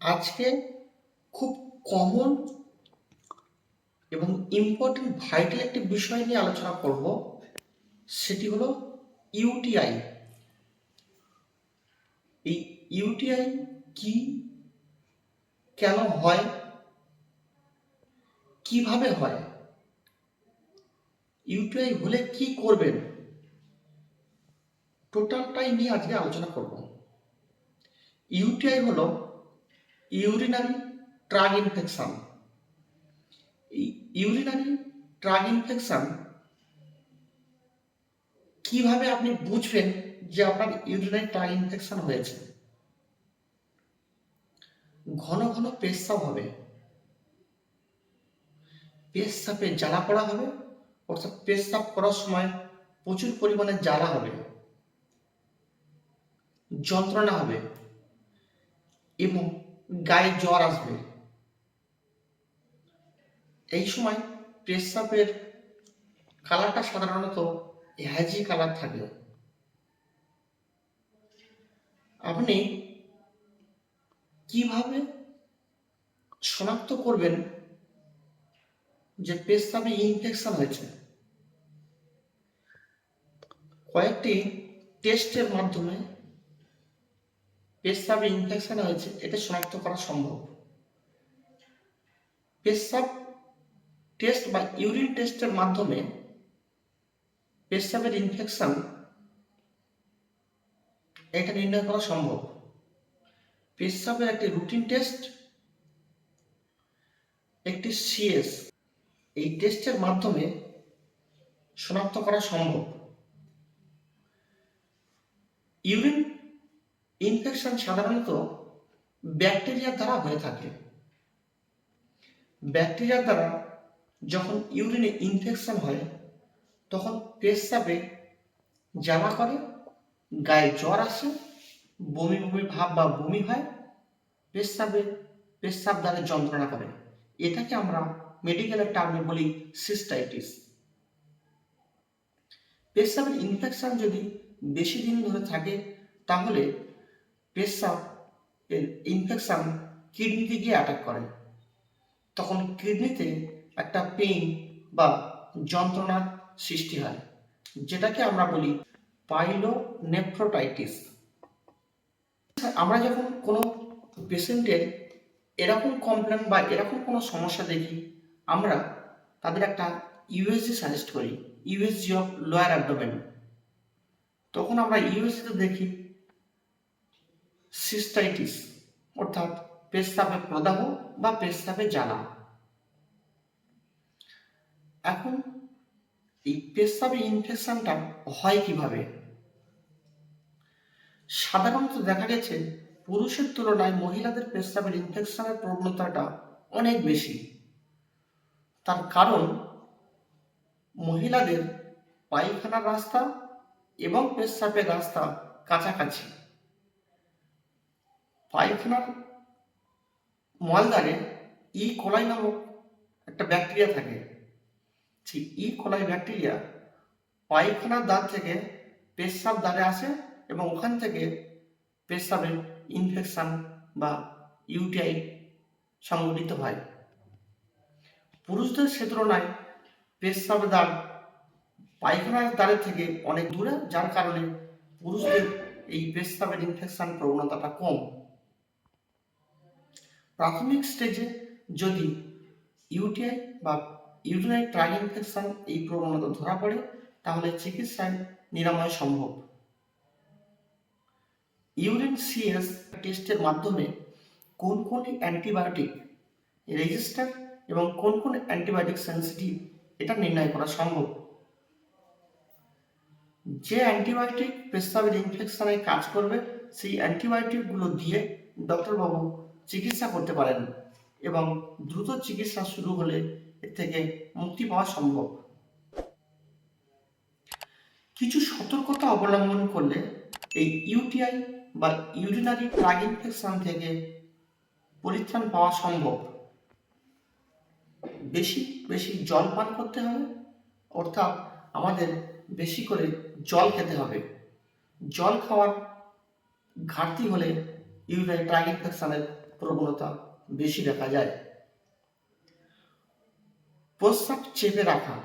আজকে খুব কমন এবং ইম্পর্টেন্ট ভাইটাল একটি বিষয় নিয়ে আলোচনা করব। সেটি হলো ইউটিআই এই ইউটিআই কি, কেন হয়, কীভাবে হয়? ইউটিআই হলে কি করবেন? টোটালটাই নিয়ে আজকে আলোচনা করব। ইউটিআই হলো urinary tract infection urinary tract infection কীভাবে আপনি বুঝবেন যে আপনার ইউরিনারি ট্রাক ইনফেকশন হয়েছে? ঘন ঘন পেশাব হবে। পেশাবে জ্বালা পড়া হবে, অর্থাৎ পেশাব করার সময় প্রচুর পরিমাণে জ্বালা হবে, যন্ত্রণা হবে এবং গায়ে জ্বর আসবে। এই সময় পেশাবের কালারটা সাধারণত হ্যাজি কালার থাকে। আপনি কীভাবে শনাক্ত করবেন যে পেশাবে ইনফেকশন হয়েছে? কয়েকটি টেস্টের মাধ্যমে পেশাবে ইনফেকশন হয়েছে, এটা শনাক্ত করা সম্ভব। পেশাব টেস্ট বা ইউরিন টেস্টের মাধ্যমে পেশাবের ইনফেকশন এটা নির্ণয় করা সম্ভব। পেশাবের একটি রুটিন টেস্ট একটি সিএস এই টেস্টের মাধ্যমে শনাক্ত করা সম্ভব। ইউরিন ইনফেকশন সাধারণত ব্যাকটেরিয়ার দ্বারা হয়ে থাকে। ব্যাকটেরিয়ার দ্বারা যখন ইউরিনে ইনফেকশন হয়, তখন পেশাবে জ্বালা করে, গায়ে জ্বর আসে, বমি বমি ভাব বা বমি হয় পেশাবে পেশাব দ্বারা যন্ত্রণা করে। এটাকে আমরা মেডিকেলের টার্মে বলি সিস্টাইটিস পেশাবের ইনফেকশন যদি বেশি দিন ধরে থাকে, তাহলে এর ইনফেকশন কিডনিতে গিয়ে অ্যাটাক করে। তখন কিডনিতে একটা পেইন বা যন্ত্রণার সৃষ্টি হয়, যেটাকে আমরা বলি পাইলোনেফ্রোটাইটিস আমরা যখন কোনো পেশেন্টের এরকম কমপ্লেন বা এরকম কোনো সমস্যা দেখি, আমরা তাদের একটা ইউএসজি সাজেস্ট করি ইউএসজি অফ লোয়ার অ্যাবডোমেন তখন আমরা ইউএসজিতে দেখি সিস্টাইটিস অর্থাৎ পেশাবে প্রদাহ বা পেশাবে জ্বালা। এখন এই পেশাবে ইনফেকশনটা হয় কীভাবে? সাধারণত দেখা গেছে, পুরুষের তুলনায় মহিলাদের পেশাবের ইনফেকশনের প্রবণতাটা অনেক বেশি। তার কারণ, মহিলাদের পায়খানার রাস্তা এবং পেশাবের রাস্তা কাছাকাছি। পায়খানার মলদ্বারে ই কোলাই নামক একটা ব্যাকটেরিয়া থাকে। সেই ই কোলাই ব্যাকটেরিয়া পায়খানার দ্বার থেকে পেশাব দ্বারে আসে এবং ওখান থেকে পেশাবের ইনফেকশন বা ইউটিআই সংঘটিত হয়। পুরুষদের সে তুলনায় পেশাব দ্বার পায়খানার দ্বারের থেকে অনেক দূরে, যার কারণে পুরুষদের এই পেশাবের ইনফেকশন প্রবণতাটা কম। প্রাথমিক স্টেজে যদি ইউটিআই বা ইউরিনারি ট্রাক ইনফেকশন এই প্রবণতা ধরা পড়ে, তাহলে চিকিৎসায় নিরাময় সম্ভব। ইউরিন সিএস টেস্টের মাধ্যমে কোন কোন অ্যান্টিবায়োটিক রেজিস্টার এবং কোন কোন অ্যান্টিবায়োটিক সেন্সিটিভ এটা নির্ণয় করা সম্ভব? যে অ্যান্টিবায়োটিক পেশাবের ইনফেকশনে কাজ করবে, সেই অ্যান্টিবায়োটিকগুলো দিয়ে ডক্টরবাবু চিকিৎসা করতে পারেন এবং দ্রুত চিকিৎসা শুরু হলে এর থেকে মুক্তি পাওয়া সম্ভব। কিছু সতর্কতা অবলম্বন করলে এই ইউটিআই বা ইউরিনারি ট্রাক ইনফেকশন থেকে পরিত্রাণ পাওয়া সম্ভব। বেশি বেশি জল পান করতে হবে, অর্থাৎ আমাদের বেশি করে জল খেতে হবে। জল খাওয়ার ঘাটতি হলে ইউরিনারি ট্রাক ইনফেকশনের প্রবণতা বেশি দেখা যায়। প্রস্রাব চেপে রাখা।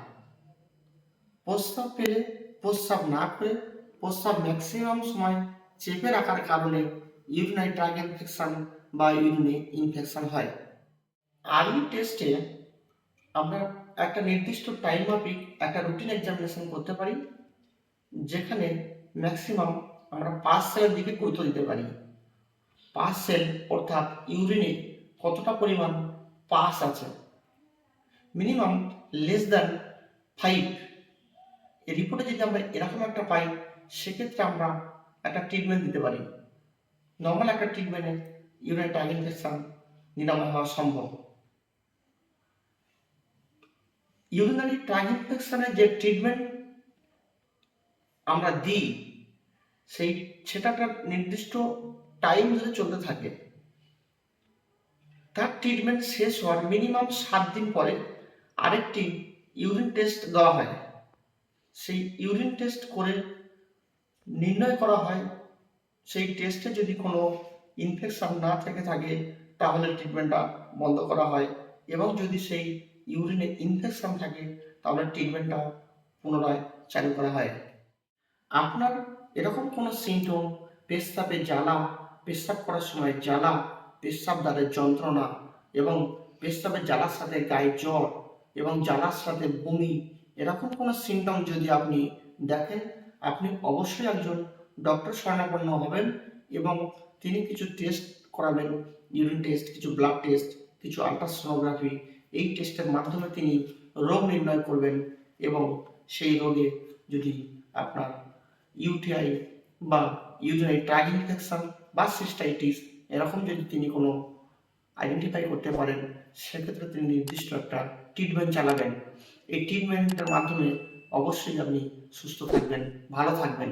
প্রস্রাব পেলে প্রস্রাব না করে প্রস্রাব ম্যাক্সিমাম সময় চেপে রাখার কারণে ইউরিনারি ট্র্যাক ইনফেকশন বা ইউরিনে ইনফেকশন হয়। আর্লি টেস্টে আমরা একটা নির্দিষ্ট টাইম মাফিক একটা রুটিন এক্সামিনেশন করতে পারি, যেখানে ম্যাক্সিমাম আমরা পাঁচ সেলের দিকে গুরুত্ব দিতে পারি। পাঁচ সেল অর্থাৎ ইউরিনে কতটা পরিমাণ পাস আছে? মিনিমাম লেস দ্যান ফাইভ রিপোর্টে যদি আমরা এরকম একটা পাই, সেক্ষেত্রে আমরা একটা ট্রিটমেন্ট দিতে পারি। নর্মাল একটা ট্রিটমেন্টে ইউরিন ট্যাগ ইনফেকশন নিরাময় হওয়া সম্ভব। ইউরিনারি ট্র্যাক ইনফেকশনের যে ট্রিটমেন্ট আমরা দিই, সেই সেটা একটা নির্দিষ্ট টাইম ধরে চলতে থাকে, তার ট্রিটমেন্ট শেষ হওয়ার মিনিমাম সাত দিন পরে আরেকটি ইউরিন টেস্ট দেওয়া হয়। সেই ইউরিন টেস্ট করে নির্ণয় করা হয়, সেই টেস্টে যদি কোনো ইনফেকশন না থেকে থাকে, তাহলে ট্রিটমেন্টটা বন্ধ করা হয় এবং যদি সেই ইউরিনে ইনফেকশন থাকে, তাহলে ট্রিটমেন্টটা পুনরায় চালু করা হয়। আপনার এরকম কোনো সিমটম পেশাবে জ্বালা পেশাব করার সময় জ্বালা পেশাব দ্বারের যন্ত্রণা এবং পেশাবের জ্বালার সাথে গায়ে জ্বর এবং জ্বালার সাথে বমি, এরকম কোনো সিমটম যদি আপনি দেখেন, আপনি অবশ্যই একজন ডক্টর শরণাপন্ন হবেন এবং তিনি কিছু টেস্ট করাবেন ইউরিন টেস্ট কিছু ব্লাড টেস্ট কিছু আলট্রাসোনোগ্রাফি এই টেস্টের মাধ্যমে তিনি রোগ নির্ণয় করবেন এবং সেই রোগে যদি আপনার ইউটিআই বা ইউরিনারি ট্রাগ ইনফেকশন বা সিস্টাইটিস এরকম যদি তিনি কোনো আইডেন্টিফাই করতে পারেন, সেক্ষেত্রে তিনি নির্দিষ্ট একটা ট্রিটমেন্ট চালাবেন। এই ট্রিটমেন্টের মাধ্যমে অবশ্যই আপনি সুস্থ থাকবেন, ভালো থাকবেন।